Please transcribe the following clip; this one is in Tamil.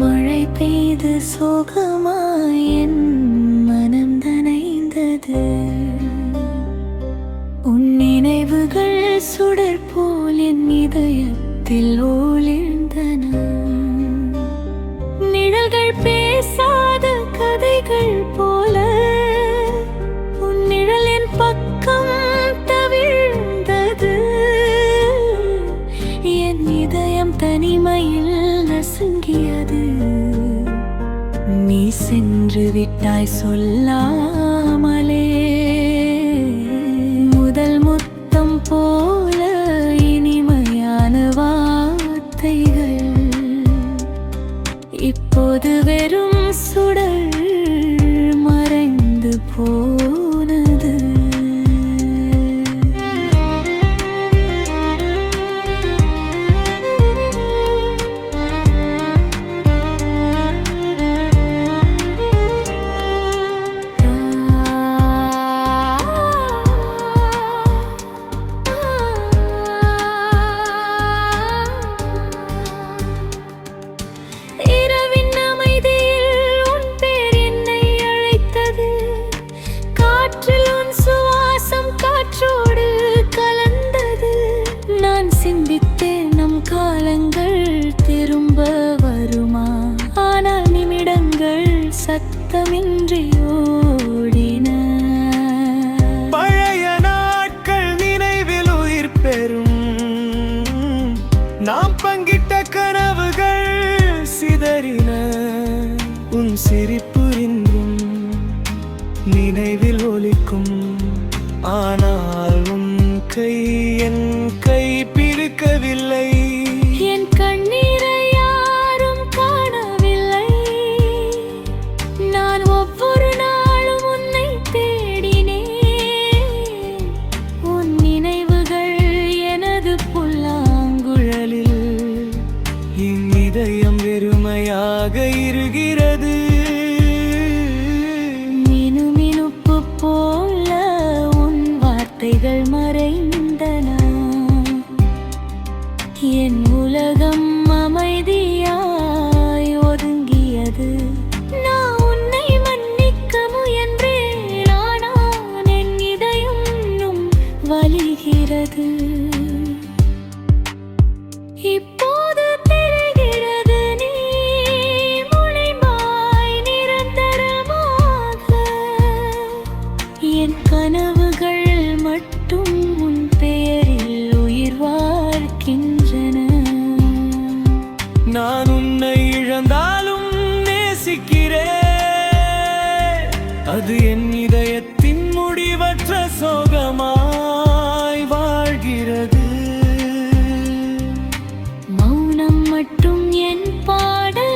மழை பெய்து சோகமாய் என் மனம் தனைந்தது. உன் நினைவுகள் சுடர் போல் என் இதயத்தில் ஓலிழ்ந்தன நிழல்கள் பேசாத கதைகள் போல உன் நிழல் என் பக்கம் தனிமையில் நசுங்கியது. நீ சென்று விட்டாய் சொல்லாமலே. முதல் முத்தம் போல இனிமையான வார்த்தைகள். இப்போது வெறும் சுடல் மறைந்து போ சிரிப்பு இன்றும் நினைவில் ஒலிக்கும். ஆனால் உன் கை என் கை பிடிக்கவில்லை. என் கண்ணீரை யாரும் காணவில்லை. நான் ஒவ்வொரு நாளும் உன்னை தேடினேன். உன் நினைவுகள் எனது புல்லாங்குழலில் என் இதயம் வெறுமையாக இருக்கிறது என் கனவுகள் மட்டும் உன் பெயரில் உயிர் வாழ்கின்றன. நான் உன்னை இழந்தாலும் நேசிக்கிறேன். அது என் இதயத்தின் முடிவற்ற சோகமாய் வாழ்கிறது. மௌனம் மட்டும் என் பாடல்